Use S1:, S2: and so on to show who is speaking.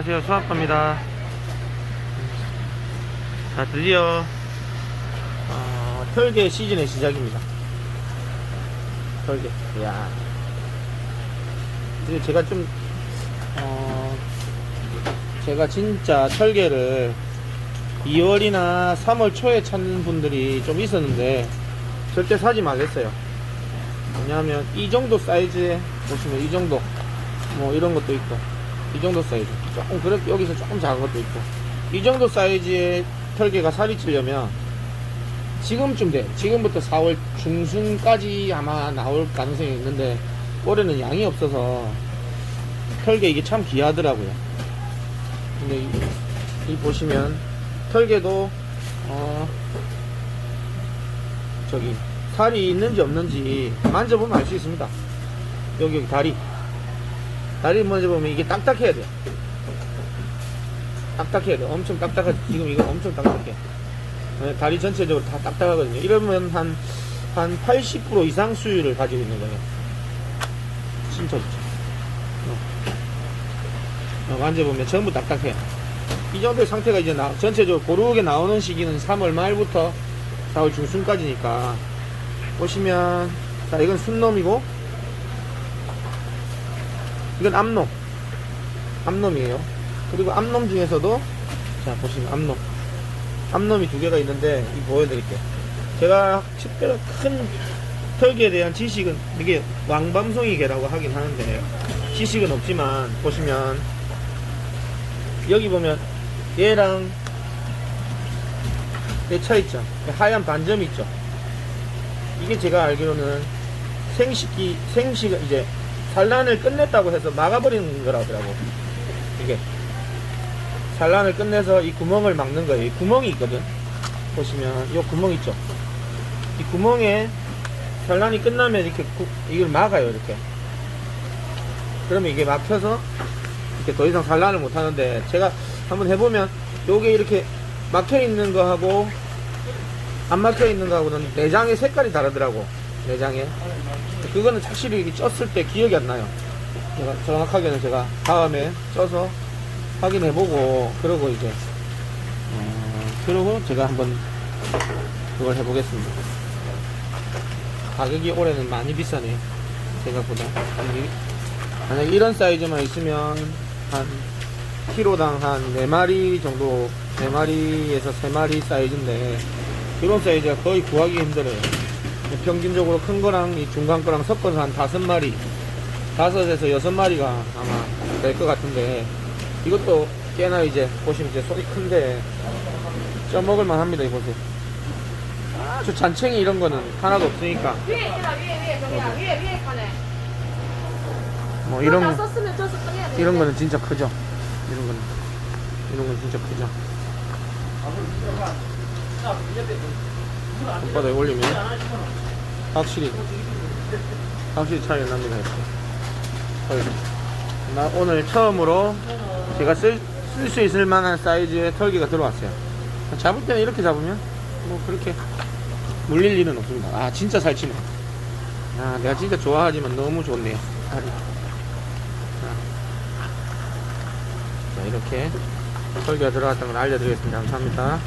S1: 안녕하세요 수학과입니다. 자 드디어 어, 털개 시즌의 시작입니다. 털개. 이야. 이제 제가 좀 어, 제가 진짜 털개를 2월이나 3월 초에 찾는 분들이 좀 있었는데 절대 사지 말랬어요. 왜냐하면 이 정도 사이즈에 보시면 이 정도 뭐 이런 것도 있고 이 정도 사이즈. 조금 그렇게 여기서 조금 작은 것도 있고. 이 정도 사이즈의 털개가 살이 찌려면 지금쯤 돼. 지금부터 4월 중순까지 아마 나올 가능성이 있는데 올해는 양이 없어서 털개 이게 참 귀하더라고요. 근데 이, 이 보시면 털개도 어 저기 살이 있는지 없는지 만져보면 알 수 있습니다. 여기 여기 다리 다리 먼저 보면 이게 딱딱해야 돼. 딱딱해야 돼. 엄청 딱딱하지. 지금 이거 엄청 딱딱해. 네, 다리 전체적으로 다 딱딱하거든요. 이러면 한, 한 80% 이상 수율을 가지고 있는 거예요. 진짜 진짜. 어. 어, 만져보면 전부 딱딱해. 이 정도의 상태가 이제 나, 전체적으로 고르게 나오는 시기는 3월 말부터 4월 중순까지니까 보시면 자 이건 순놈이고 이건 암놈. 암놈이에요. 그리고 암놈 중에서도, 자, 보시면 암놈. 암놈이 두 개가 있는데, 이 보여드릴게요. 제가 특별히 큰 털기에 대한 지식은, 이게 왕밤송이 개라고 하긴 하는데, 지식은 없지만, 보시면, 여기 보면, 얘랑, 얘차 있죠? 하얀 반점이 있죠? 이게 제가 알기로는 생식기, 생식, 이제, 산란을 끝냈다고 해서 막아버리는 거라더라고. 이게. 산란을 끝내서 이 구멍을 막는 거예요. 이 구멍이 있거든. 보시면, 이 구멍 있죠? 이 구멍에 산란이 끝나면 이렇게 구- 이걸 막아요, 이렇게. 그러면 이게 막혀서 이렇게 더 이상 산란을 못 하는데, 제가 한번 해보면, 요게 이렇게 막혀 있는 거하고, 안 막혀 있는 거하고는 내장의 색깔이 다르더라고. 내장에. 그거는 확실히 쪘을 때 기억이 안 나요. 제가 정확하게는 제가 다음에 쪄서 확인해보고 그러고 이제 어, 그러고 제가 한번 그걸 해보겠습니다. 가격이 올해는 많이 비싸네 생각보다. 만약 이런 사이즈만 있으면 한 키로당 한 4마리 정도 4마리에서 3마리 사이즈인데 이런 사이즈가 거의 구하기 힘들어요. 평균적으로 큰 거랑 이 중간 거랑 섞어서 한 다섯 마리, 다섯에서 여섯 마리가 아마 될 것 같은데 이것도 꽤나 이제 보시면 이제 소리 큰데 쪄먹을만 합니다. 이보세요 아주 잔챙이 이런 거는 하나도 없으니까
S2: 위에 있다 위에 위에 저기야 위에 위에 거네.
S1: 뭐
S2: 이런 썼으면 꺼내야 돼.
S1: 이런 거는 진짜 크죠. 이런 거는 이런 건 진짜 크죠. 손바닥에 올리면 확실히 확실히 차이가 납니다. 나 오늘 처음으로 제가 쓸 수 있을 만한 사이즈의 털기가 들어왔어요. 잡을 때는 이렇게 잡으면 뭐 그렇게 물릴 일은 없습니다. 아 진짜 살찌네. 아 내가 진짜 좋아하지만 너무 좋네요. 자, 이렇게 털기가 들어갔다는 걸 알려드리겠습니다. 감사합니다.